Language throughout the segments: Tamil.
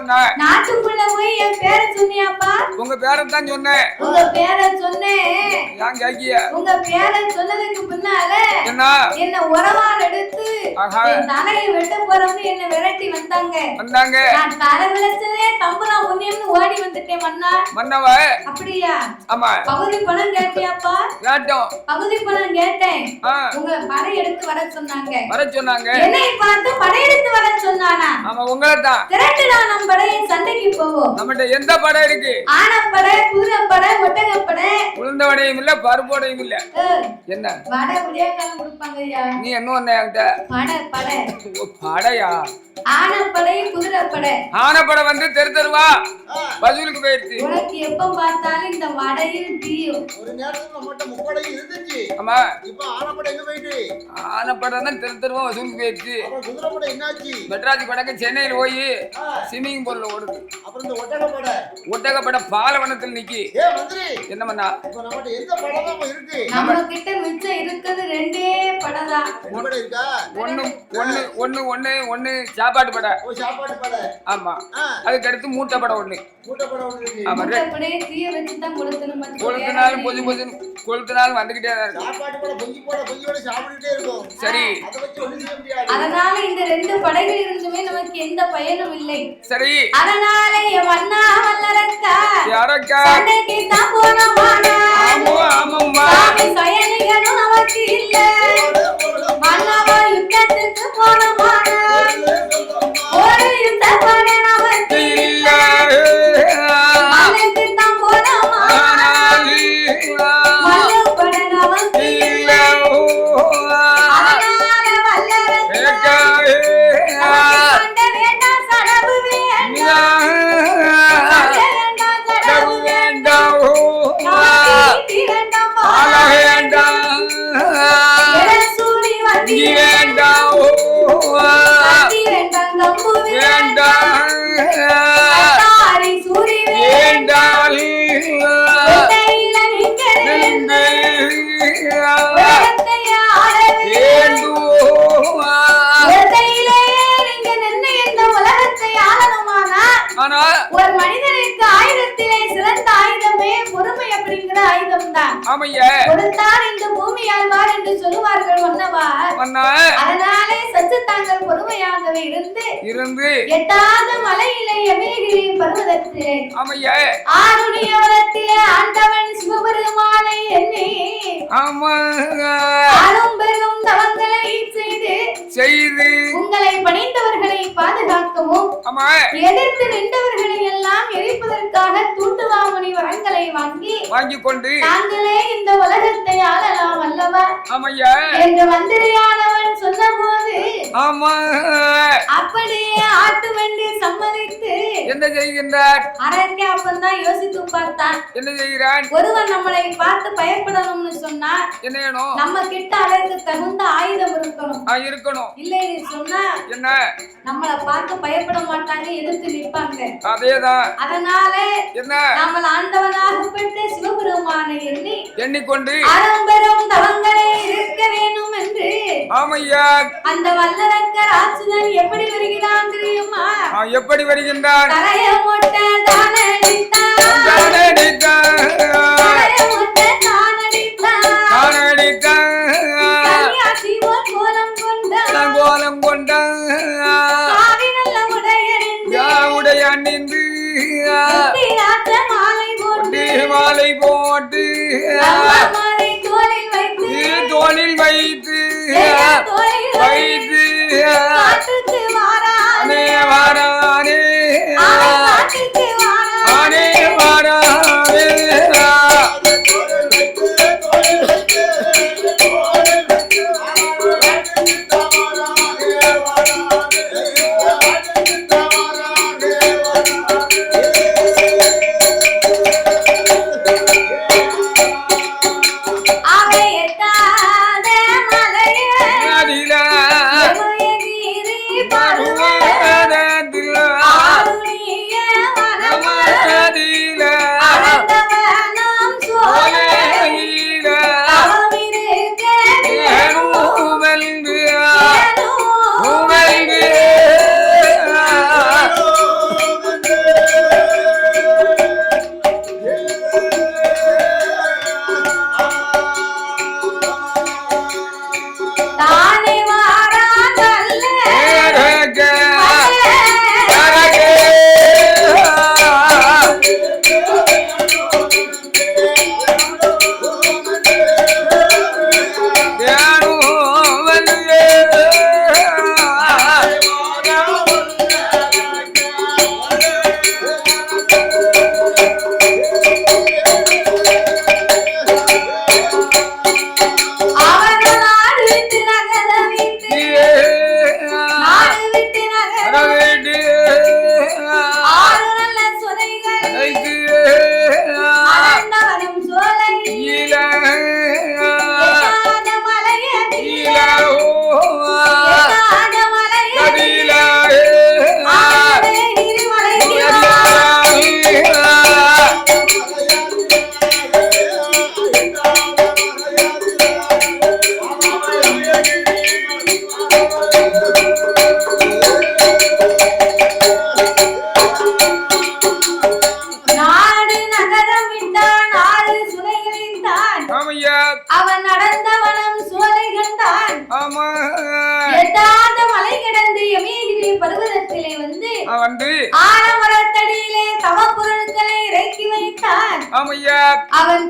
பண்ண நாட்டுக்குள்ள உங்க பேரத்தான் சொன்னேன் உங்க பேரை சொன்னேன் ஏன் கேக்கிய? உங்க பேரை சொன்னதுக்கு பின்னால என்ன? என்ன உறவால் எடுத்து. என் தலையை வெட்ட போறோம்னு என்ன விரட்டி வந்தாங்க. வந்தாங்க. நான் தலை விளைச்சதே தம்புரா ஒன்னேன்னு ஓடி வந்துட்டேன் மன்னா. மன்னவ. அப்படியா? ஆமா. பகுதி பணம் கேட்டியாப்பா? கேட்டோம். பகுதி பணம் கேட்டேன். ஆ, உங்களை படையெடுத்து வர சொன்னாங்க. வர சொன்னாங்க. என்னை பார்த்து படையெடுத்து வர சொன்னானா? ஆமா உங்களை தான். திரட்டுடா நம் படையை சண்டைக்கு போவோம். நம்மகிட்ட எந்த படம் இருக்கு? ஆனப்படை குதிரைப்படை ஒட்டகப்படை. உளுந்த வடையும் இல்ல ஏய், என்ன? வடை விடியாக்காலம் கொடுப்பாங்க ஐயா நீ என்ன ஒண்ணு என்கிட்ட? படை படை. ஓ, படையா? ஆனப்படை ஆனப்படை. வந்து தெரு தெருவா? வசூலுக்கு போயிடுச்சு உனக்கு எப்ப பார்த்தாலும் இந்த வடையும் டீயும் ஒரு நேரத்துல நம்மகிட்ட முப்படை இருந்துச்சு. ஆமா. இப்ப ஆனப்படை எங்க போயிட்டு? ஆனப்படை தான் தெரு தெருவா வசூலுக்கு போயிடுச்சு குதிரைப்படை என்னாச்சு? மெட்ராஸ் படக்கு சென்னையில் போய் ஸ்விம்மிங் பூல்ல ஓடுது. அப்புறம் இந்த ஒட்டகப்படை. ஒட்டகப்பட பாலவனத்தில் நிக்கி. ஏ மந்திரி. என்ன பண்ணா? இப்ப நம்மகிட்ட எந்த படம் தான் இருக்கு? நம்ம கிட்ட மிச்சம் இருக்கிறது ரெண்டே தான் படம் இருக்கா? ஒண்ணு ஒண்ணு ஒண்ணு ஒண்ணு ஒண்ணு சாப்பாட்டு படை ஓ சாப்பாட்டு படை ஆமா. அதுக்கு அடுத்து மூட்டை படம் ஒண்ணு. கொளுத்தினாலும் பொது பொதுன்னு கொளுத்தினாலும் வந்துகிட்டே தான் இருக்கும். சரி. அதை வச்சு ஒண்ணு செய்ய முடியாது. அதனால இந்த ரெண்டு படைகள் இருந்துமே நமக்கு எந்த பயனும் இல்லை. சரி. அதனால என் மன்னா வல்லரக்கா யாரக்கா? தான் போனோமானா? ஆமோ ஆமாம்மா. சயனிகனும் நமக்கு இல்ல. மன்னவா யுத்தத்துக்கு போனோமானா? வேண்டாம் ஆயுதம் தான் ஆமைய. கொடுத்தார் இந்த பூமி ஆழ்வார் என்று சொல்லுவார்கள் மன்னவா. மன்னா அதனாலே சற்று தாங்கள் பொறுமையாகவே இருந்து இருந்து. எட்டாத மலையிலே எமயகிரி பர்வதத்திலே ஆமைய. ஆருணியவரத்திலே ஆண்டவன் சிவபெருமானை எண்ணி ஆமா ஆளும் பெரும் தவங்களை செய்து செய்து உங்களை பணிந்தவர்களை பாதுகாக்கவும் எதிர்த்து நின்றவர்களை எல்லாம் எரிப்பதற்காக தூண்டுவாமணி வரங்களை வாங்கி வாங்கி கொண்டு தாங்களே இந்த உலகத்தை ஆளலாம் அல்லவா? ஆமைய. என்று மந்திரியானவன் சொன்னபோது ஆமா. அப்படியே ஆட்டுவென்று சம்மதித்து என்ன செய்கின்றார்? அரக்கே அப்பந்தான் யோசித்து பார்த்தான். என்ன செய்கிறான் ஒருவன் நம்மளை பார்த்து பயப்படணும்னு சொன்னா என்ன வேணும்? நம்ம கிட்ட அதற்கு தகுந்த ஆயுதம் இருக்கணும். இருக்கணும். இல்லைன்னு சொன்னா என்ன? நம்மள பார்த்து பயப்பட மாட்டாங்க எதிர்த்து நிற்பாங்க. அதேதான் அதனால என்ன? நாமல் ஆண்டவனாகப்பட்ட சிவபெருமானை எண்ணி எண்ணிக்கொண்டு அறம்பெரும் தவங்களே இருக்க வேண்டும் என்று ஆமையா? அந்த வல்லரக்கர் ஆட்சிதன் எப்படி வருகிறான் தெரியுமா? எப்படி வருகின்றான் தலைய மொட்டை தானடித்தான் தானடித்தான். மாலை போட்டு தோளில் வைத்து வைத்து வாரானே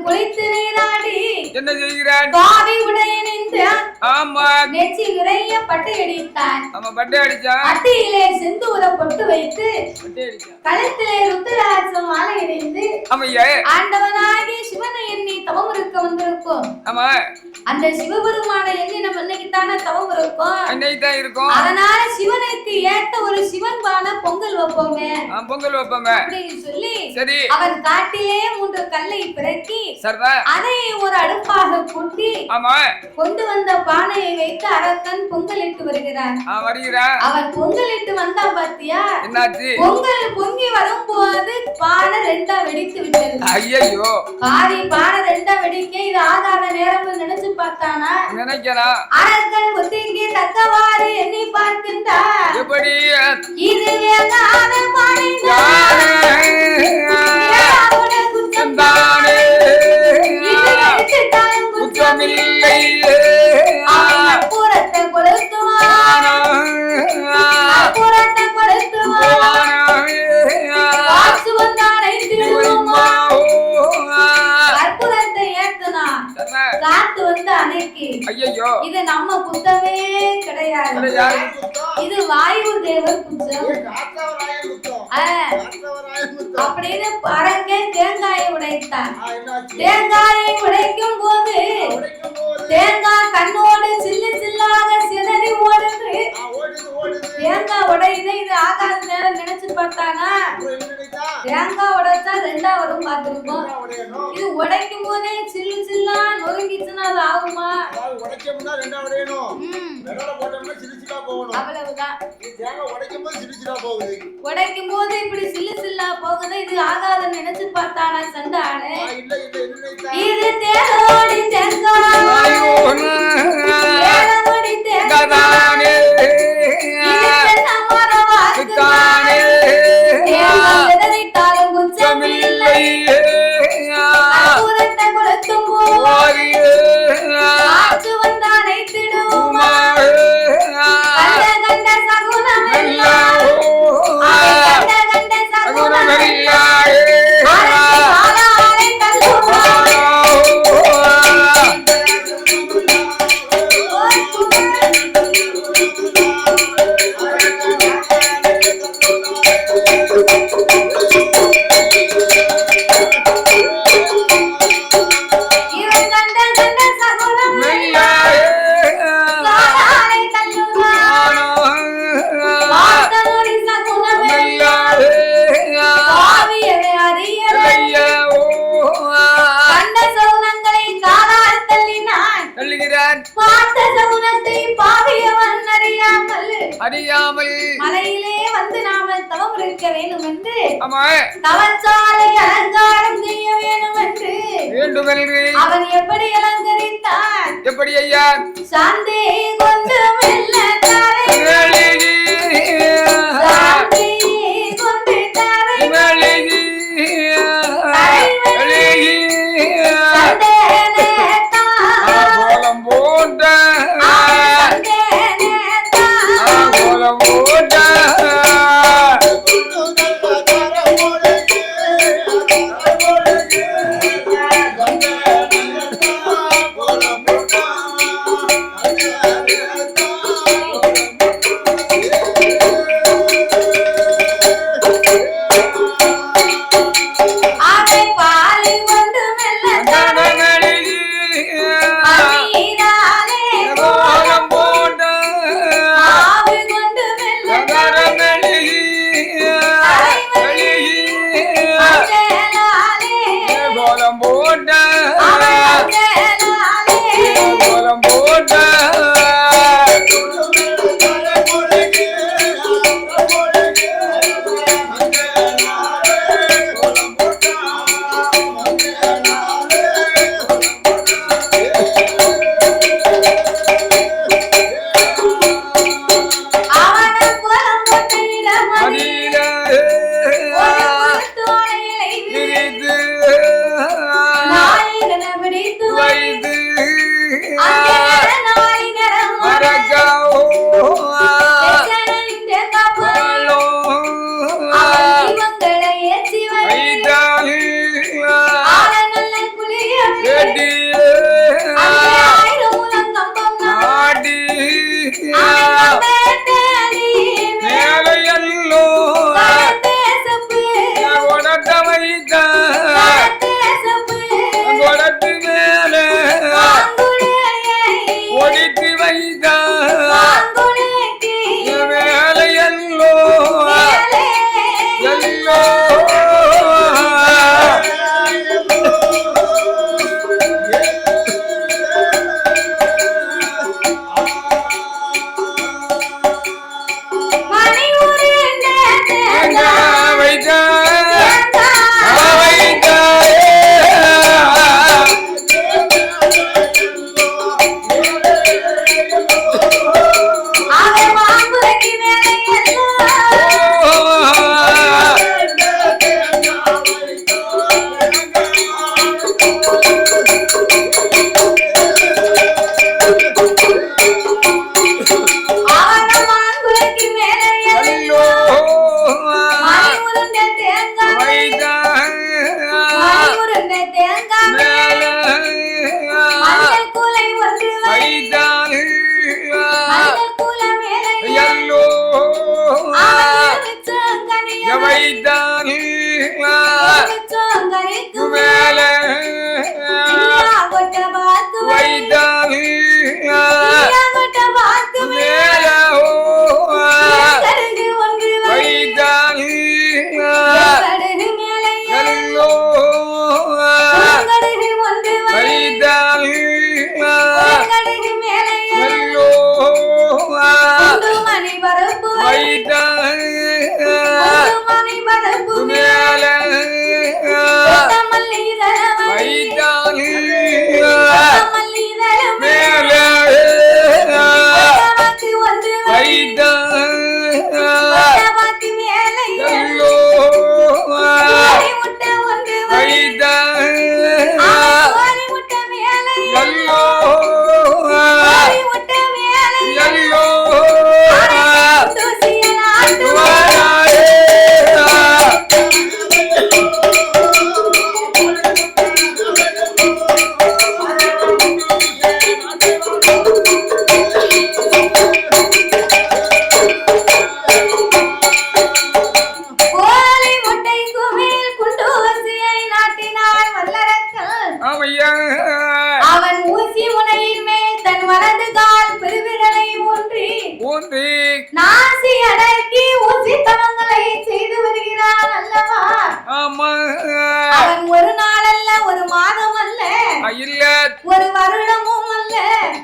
குளித்து நீராடி என்ன செய்கிறான் பாவி உடையணிந்து ஆமா. நிறைய பட்டு அடித்தான். அவன் பட்டை அடிச்சான் அட்டியிலே செந்தூர பொட்டு வைத்து பட்டை அடிச்சான் கழுத்திலே ருத்ராட்சம் மாலை இணைந்து ஆமையா. ஆண்டவனாகி சிவனை எண்ணி தவம் இருக்க வந்திருக்கும். ஆமா. அந்த சிவபெருமானை எண்ணி நம்ம இன்னைக்கு தானே தவம் இருக்கோம். அன்னைக்கு தான் இருக்கும். அதனால சிவனுக்கு ஏத்த ஒரு சிவன் பான பொங்கல் வைப்போமே. பொங்கல் வைப்போங்க அப்படின்னு சொல்லி சரி. அவன் காட்டிலே மூன்று கல்லை பிறக்கி அதை ஒரு அடுப்பாக கூட்டி ஆமா. கொண்டு வந்த பானையை வைத்து அரக்கன் பொங்கலிட்டு வருகிறான் ஆ வருகிறான் அவன் பொங்கலிட்டு வந்தான் பாத்தியா? என்னாச்சு? பொங்கல் பொங்கி வரும்போது பானை ரெண்டா வெடித்து விட்டது. ஐயையோ. பாதி பானை ரெண்டா வெடிக்க இது ஆகாத நேரம்னு நினைச்சு பார்த்தானா? நினைக்கிறான் அரக்கன் புத்திக்கு தக்கவாறு எண்ணி பார்க்கின்றார். எப்படி? இது வேகாத ஏழாவுட குற்றம்? தானே குற்றமில்லை. காத்து வந்து அணைக்கு. ஐயோ இது நம்ம குத்தமே கிடையாது. இது வாயு தேவர் குத்தம் அப்படின்னு பறக்க தேங்காயை உடைத்தான். ஆ, என்னாச்சு? தேங்காயை உடைக்கும் போது உடைக்கும் போது தேங்காய் கண்ணோடு சில்லு சில்லாக தேங்காய் உடையுது இது ஆகாத நேரம் நினைச்சு நினைத்தா தேங்காய் உடைச்சா ரெண்டா வரும் பார்த்திருக்கோம். இது உடைக்கும் போதே சில்லு சில்லா நொறுங்கிச்சுன்னா அது ஆகுமா? உடைச்சோம்னா ரெண்டா உடையணும் ம், விரல போட்டோம்னா சிரிச்சுட்டா போகணும் அவ்வளவுதான். இது தேங்காய் உடைக்கும் போது சிரிச்சுட்டா போகுது உடைக்கும் போது இப்படி சில்லு சில்லா போகுது இது ஆகாத நினைச்சு பார்த்தானா நினைத்தா இது தேரோடி தேங்காய். தேரோடி தேங்காய்.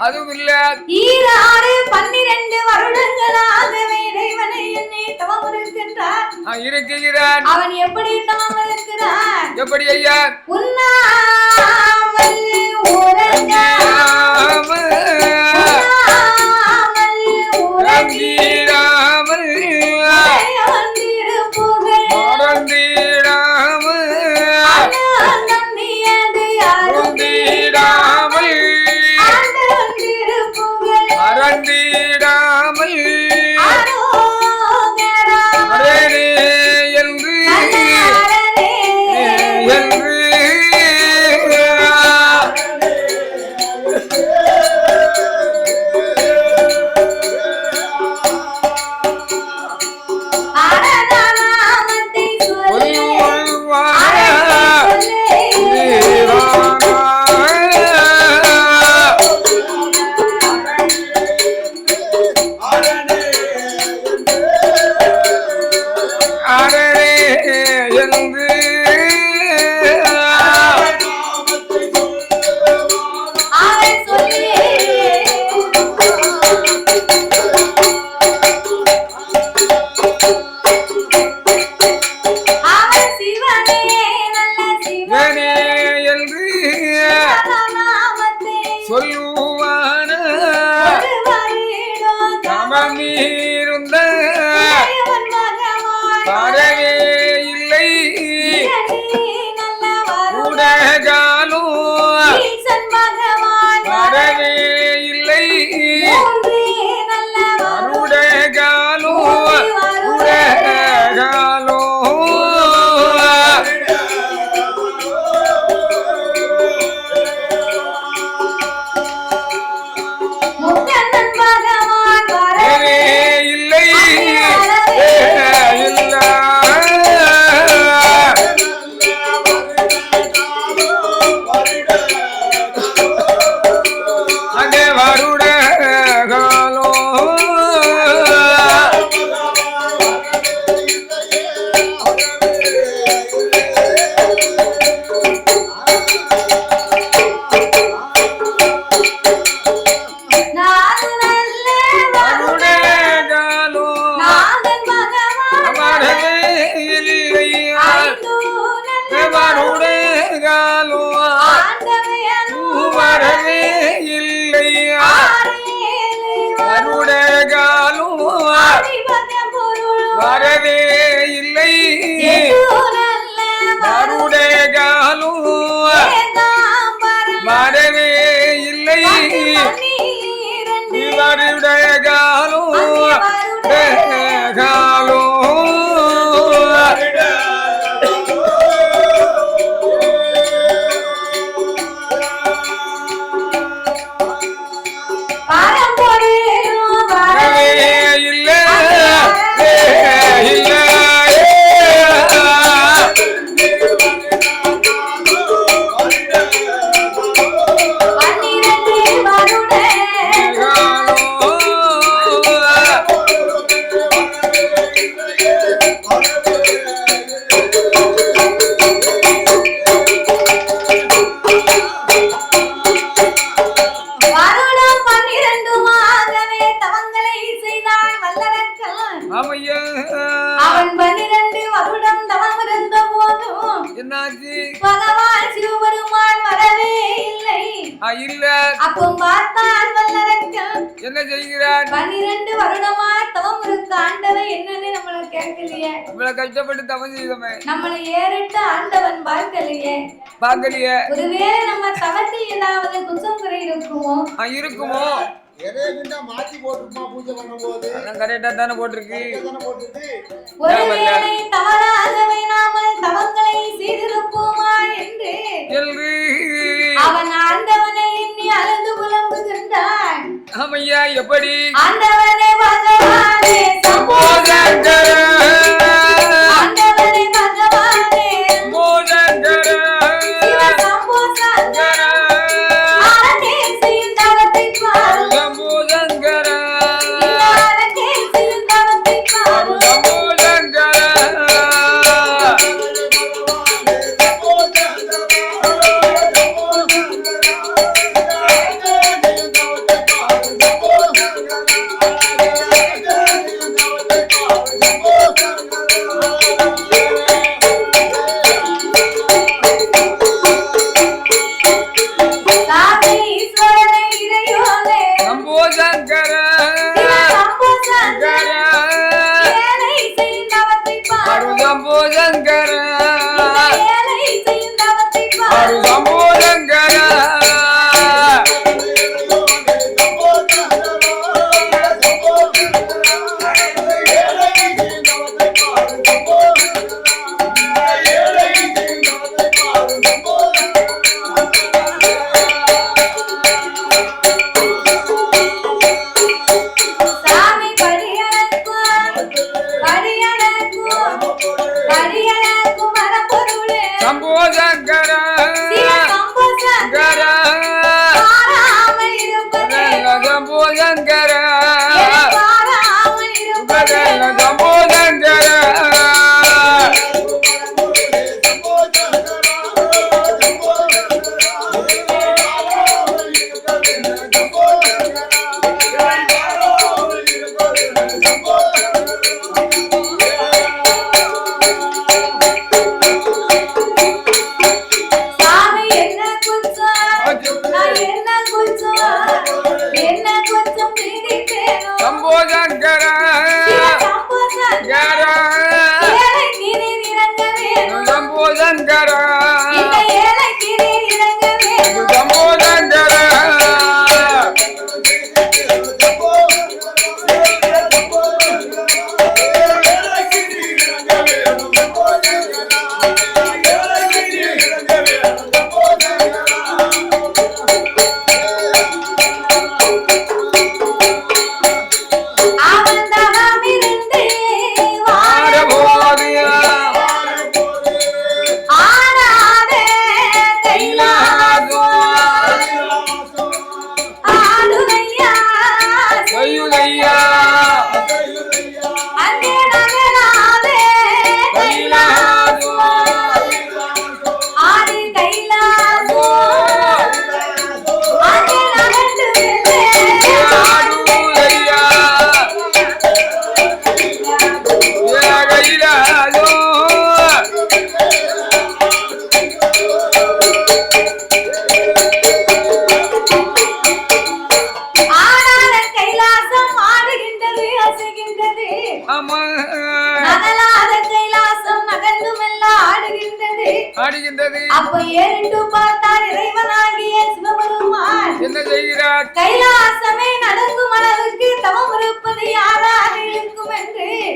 அதுவும் இல்ல. ஈராறு பன்னிரண்டு வருடங்களாக இறைவனை என்னை தவமுறுக்கின்றார் நான் இருக்கிறான். அவன் எப்படி தவமுறுக்கிறான்? எப்படி ஐயா? உண்ணாமல் உறங்க நம்மளை ஏறிட்டு ஆண்டவன் பார்க்கலையே பார்க்கலையே ஒருவேளை நம்ம தவத்தில் ஏதாவது குற்றம் குறை இருக்குமோ? இருக்குமோ மாத்தி போட்டுருமா பூஜை தானே போட்டிருக்கு.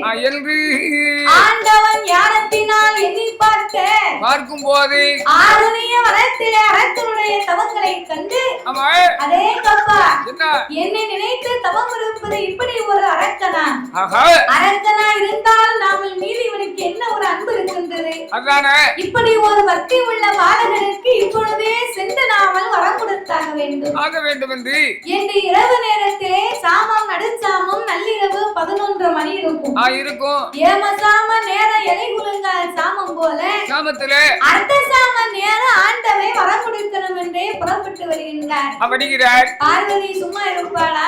அயல்வி பார்க்கும் போது தவங்களை கண்டு அதே கப்பா என்ன நினைத்து தவம் இருப்பது இப்படி ஒரு அரக்கனா அரக்கனா இருந்தால் நாமல் மீது இவனுக்கு என்ன ஒரு அன்பு இருக்கின்றது? இப்படி ஒரு பக்தி உள்ள பாலகனுக்கு இப்பொழுதே சென்று நாமல் வரம் கொடுத்தாக வேண்டும். ஆக வேண்டும் என்று என்று இரவு நேரத்திலே சாமம் நடுச்சாமம் நள்ளிரவு பதினொன்று மணி இருக்கும். இருக்கும். ஏமசாம நேரம் எலை குலுங்கால் சாமம் போல சாமத்திலே அர்த்த சாம நேரம் ஆண்டவை வரம் கொடுக்கணும் என்றே புறப்பட்டு வருகின்றார். அப்படிங்கிறார். பார்வதி சும்மா இருப்பாளா?